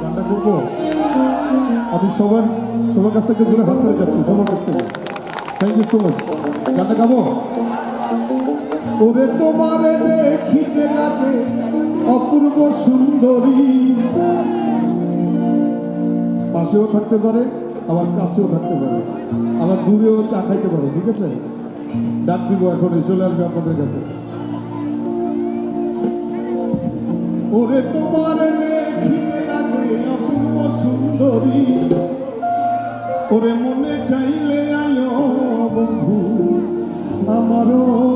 গানটা করব? আমি সবার সবার কাছ থেকে জোরে হাত ধরে যাচ্ছি, সবার কাছ থেকে। থ্যাংক ইউ সো মাচ গানটা গাবো? ওরে তোমারে দেখিতে লাগে অপূর্ব সুন্দরী। পাশেও থাকতে পারে, আবার কাছেও থাকতে পারে। আবার দূরেও চা খাইতে পারে, ঠিক আছে? ডাক দিব এখনই, চলে আসবে আপনাদের কাছে। ওরে তোমার লাগে অপূর্ব সুন্দরী। ওরে মনে চাইলে আয় বন্ধু, আমারও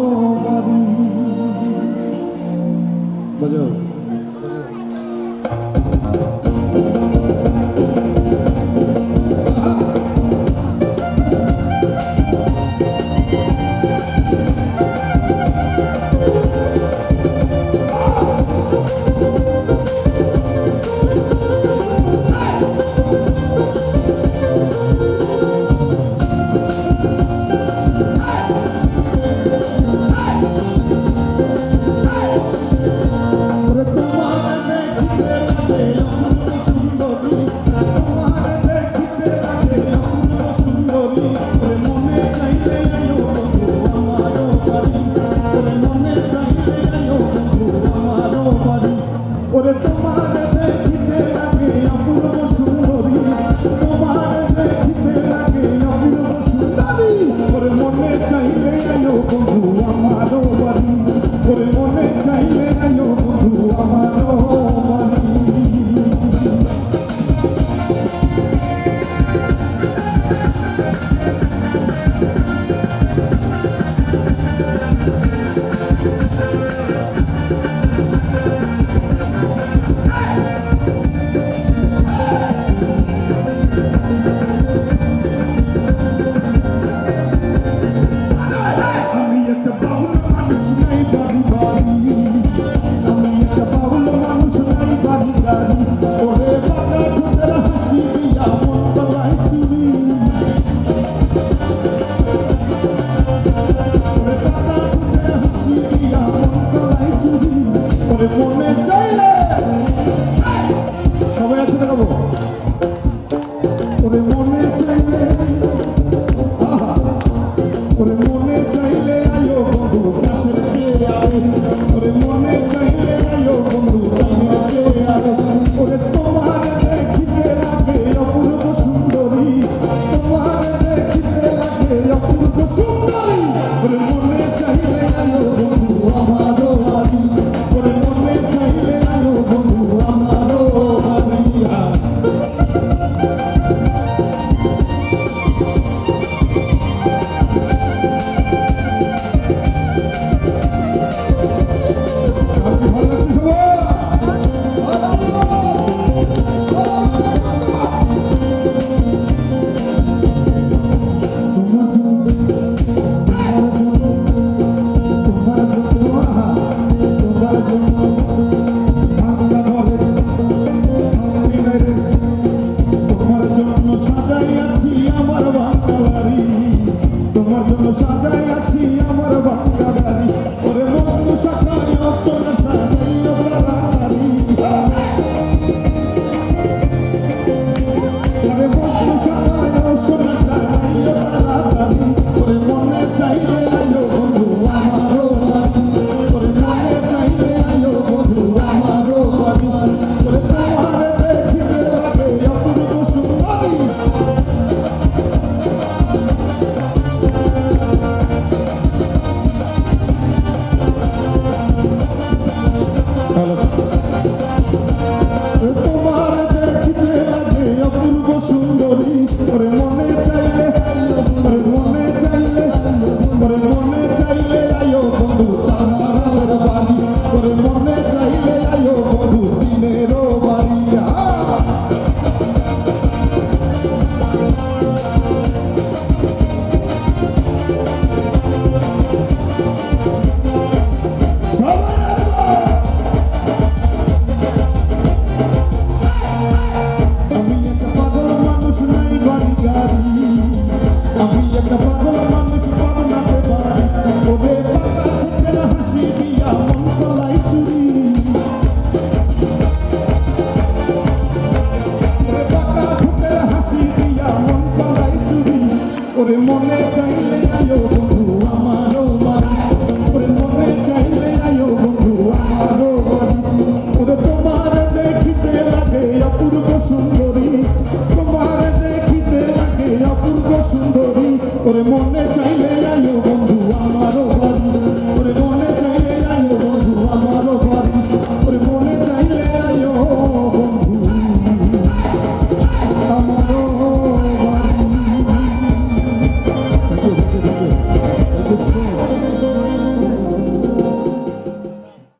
মনে চাইলে আয়ো বন্ধু, আমারও বাড়ি। ওরে মনে চাইলে আয়ো বন্ধু, আমারও বাড়ি। ওরে তোমার দেখিতে লাগে অপূর্ব সুন্দরী। তোমার দেখিতে লাগে অপূর্ব সুন্দরী। ওরে মনে